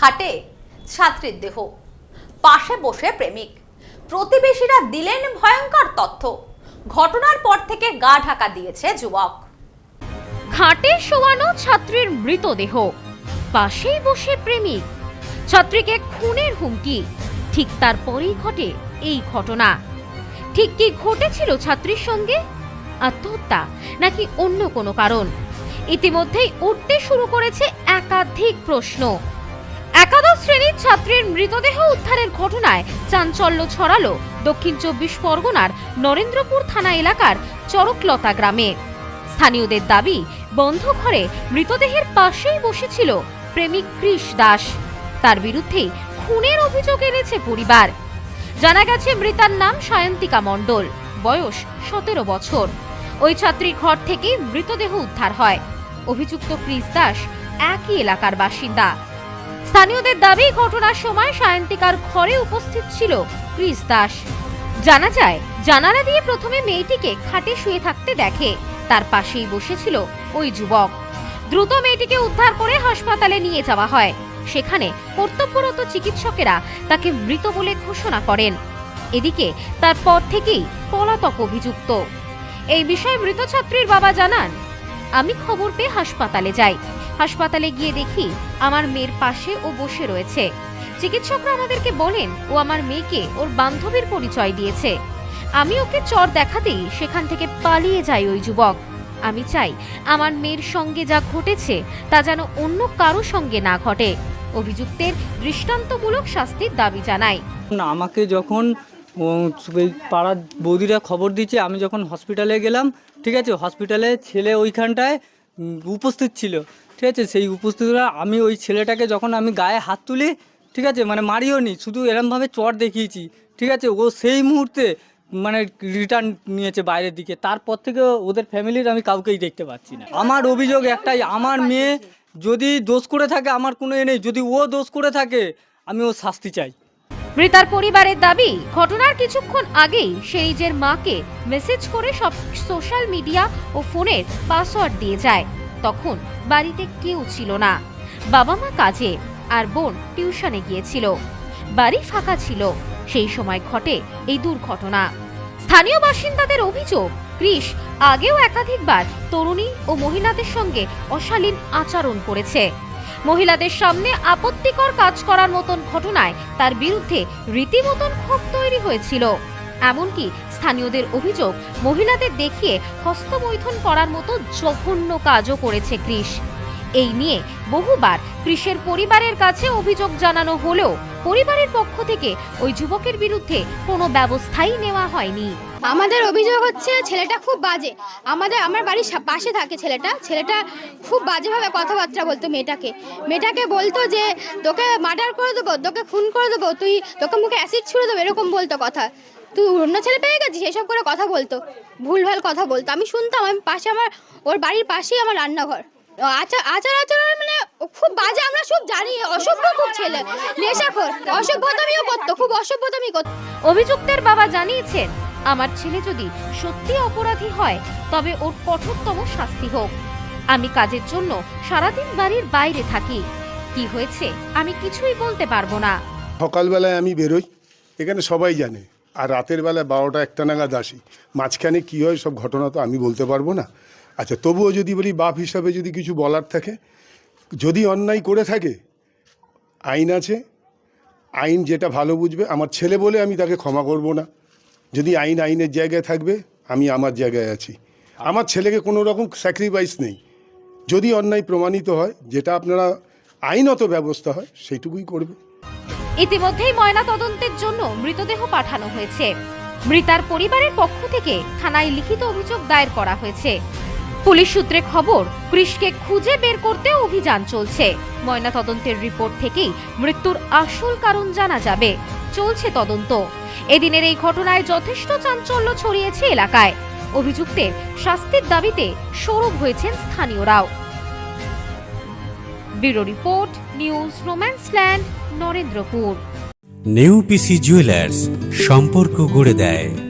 খাটে ছাত্রীর দেহ। পাশে বসে প্রেমিক। প্রতিবেশীরা দিলেন ভয়ঙ্কর তথ্য। ঘটনার পর থেকে গা ঢাকা দিয়েছে যুবক। খাটে শোয়ানো ছাত্রীর মৃতদেহ। পাশেই বসে প্রেমিক। ছাত্রীকে খুনের হুমকি। ঠিক তারপরেই ঘটে এই ঘটনা। ঠিক কি ঘটেছিল ছাত্রীর সঙ্গে? আত্মহত্যা নাকি অন্য কোনো কারণ? ইতিমধ্যেই উঠতে শুরু করেছে একাধিক প্রশ্ন। শ্রেণির ছাত্রীর মৃতদেহ উদ্ধারের ঘটনায় চাঞ্চল্য ছড়ালো দক্ষিণ চব্বিশ পরগনার নরেন্দ্রপুর থানা এলাকার চরকলতা গ্রামে। স্থানীয়দের দাবি, বন্ধ ঘরে মৃতদেহের পাশেই বসেছিল প্রেমিক কৃষ দাস। তার বিরুদ্ধেই খুনের অভিযোগ এনেছে পরিবার। জানা গেছে, মৃতার নাম সায়ন্তিকা মণ্ডল, বয়স সতেরো বছর। ওই ছাত্রীর ঘর থেকে মৃতদেহ উদ্ধার হয়। অভিযুক্ত কৃষ দাস একই এলাকার বাসিন্দা। স্থানীয়দের দাবি, ঘটনার সময় সায়ন্তিকার ঘরে উপস্থিত ছিল ক্রিস দাস। জানা যায়, জানালা দিয়ে প্রথমে মেয়েটিকে খাটে শুয়ে থাকতে দেখে, তার পাশেই বসেছিল ওই যুবক। দ্রুত মেয়েটিকে উদ্ধার করে হাসপাতালে নিয়ে যাওয়া হয়। সেখানে কর্তব্যরত চিকিৎসকেরা তাকে মৃত বলে ঘোষণা করেন। এদিকে তারপর থেকেই পলাতক অভিযুক্ত। এই বিষয়ে মৃত ছাত্রীর বাবা জানান আমি খবর পেয়ে হাসপাতালে যাই। হাসপাতালে গিয়ে দেখি আমার মেয়ের পাশে ও বসে রয়েছে। চিকিৎসকরা আমাদেরকে বলেন, ও আমার মেয়েকে ওর বান্ধবীর পরিচয় দিয়েছে। আমি ওকে চর দেখাতেই সেখান থেকে পালিয়ে যায় ওই যুবক। আমি চাই আমার মেয়ের সঙ্গে যা ঘটেছে তা যেন অন্য কারও সঙ্গে না ঘটে। অভিযুক্তের দৃষ্টান্তমূলক শাস্তির দাবি জানায়। না, আমাকে যখন পাড়ার বৌদিরা খবর দিচ্ছে আমি যখন হসপিটালে গেলাম ঠিক আছে হসপিটালে ছেলে ওইখানটায় উপস্থিত ছিল। ঠিক আছে, সেই উপস্থিতরা আমি ওই ছেলেটাকে যখন আমি গায়ে হাত তুলি, ঠিক আছে মানে মারিও নি, শুধু এরমভাবে চট দেখিয়েছি। ঠিক আছে, ও সেই মুহূর্তে মানে রিটার্ন নিয়েছে বাইরের দিকে। তারপর থেকে ওদের ফ্যামিলির আমি কাউকেই দেখতে পাচ্ছি না। আমার অভিযোগ একটাই, আমার মেয়ে যদি দোষ করে থাকে, আমার কোনো এ নেই। যদি ও দোষ করে থাকে, আমি ও শাস্তি চাই। মৃতার পরিবারের দাবি, ঘটনার কিছুক্ষণ আগেই সে নিজের মাকে মেসেজ করে সব সোশ্যাল মিডিয়া ও ফোনের পাসওয়ার্ড দিয়ে যায়। তখন বাড়িতে কেউ ছিল না। বাবা মা কাজে আর বোন টিউশনে গিয়েছিল। বাড়ি ফাঁকা ছিল। সেই সময় ঘটে এই দুর্ঘটনা। স্থানীয় বাসিন্দাদের অভিযোগ, কৃষ আগেও একাধিকবার তরুণী ও মহিলাদের সঙ্গে অশালীন আচরণ করেছে। মহিলাদের সামনে আপত্তিকর কাজ করার মতন ঘটনায় তার বিরুদ্ধে রীতিমতন ক্ষোভ তৈরি হয়েছিল। এমনকি স্থানীয়দের অভিযোগ, মহিলাদের দেখিয়ে হস্তমৈথন করার মতো জঘন্য কাজও করেছে কৃষ এই নিয়ে বহুবার কৃষের পরিবারের কাছে অভিযোগ জানানো হলেও পরিবারের পক্ষ থেকে ওই যুবকের বিরুদ্ধে কোনো ব্যবস্থাই নেওয়া হয়নি। আমাদের অভিযোগ হচ্ছে, ছেলেটা খুব বাজে। আমাদের, আমার বাড়ির সা- পাশে থাকে ছেলেটা। ছেলেটা খুব বাজেভাবে কথাবার্তা বলতো মেয়েটাকে। মেয়েটাকে বলতো যে, তোকে মার্ডার করে দেবো, তোকে খুন করে দেবো, তুই তোকে মুখে অ্যাসিড ছুড়ে দেবো, এরকম বলতো কথা। তুই অন্য ছেলে পেয়ে গেছিস, এসব করে কথা বলতো। ভুলভাল কথা বলতো। আমি শুনতাম, আমি পাশে আমার, ওর বাড়ির পাশেই আমার রান্নাঘর। আচার আচার মানে খুব বাজে, আমরা সব জানি। অসভ্য খুব ছেলে। নেশাখোর। অসভ্যতামিও করতো, খুব অসভ্যতামি করতো। অভিযুক্তের বাবা জানিয়েছেন, আমার ছেলে যদি সত্যি অপরাধী হয়, তবে ওর কঠোরতম শাস্তি হোক। আমি কাজের জন্য সারাদিন বাড়ির বাইরে থাকি। কি হয়েছে, আমি কিছুই বলতে পারব না। সকালবেলায় আমি বেরোই, এখানে সবাই জানে। আর রাতের বেলায় বারোটা একটা নাগাদ আসি। মাঝখানে কী হয়, সব ঘটনা তো আমি বলতে পারব না। আচ্ছা তবুও যদি বলি বাপ হিসাবে যদি কিছু বলার থাকে, যদি অন্যায় করে থাকে, আইন আছে, আইন যেটা ভালো বুঝবে, আমার ছেলে বলে আমি তাকে ক্ষমা করব না। যদি আইন আইনের জায়গায় থাকবে, আমি আমার জায়গায় আছি। আমার ছেলেকে কোনো রকম স্যাক্রিফাইস নেই। যদি অন্যায় প্রমাণিত হয়, যেটা আপনারা আইনত ব্যবস্থা হয়, সেইটুকুই করবে। ইতিমধ্যেই ময়না তদন্তের জন্য মৃতদেহ পাঠানো হয়েছে। মৃতার পরিবারের পক্ষ থেকে থানায় লিখিত অভিযোগ দায়ের করা হয়েছে। পুলিশ সূত্রে খবর, কৃষকে খুঁজে বের করতে অভিযান চলছে। ময়না তদন্তের রিপোর্ট থেকেই মৃত্যুর আসল কারণ জানা যাবে। চলছে তদন্ত। এদিনের এই ঘটনায় যথেষ্ট চাঞ্চল্য ছড়িয়েছে এলাকায়। অভিযুক্তের শাস্তির দাবিতে সরব হয়েছেন স্থানীয়রাও। ব্যুরো রিপোর্ট, নিউজ রোম্যান্সল্যান্ড নরেন্দ্রপুর। নেউপিসি জুয়েলার্স, সম্পর্ক গড়ে দেয়।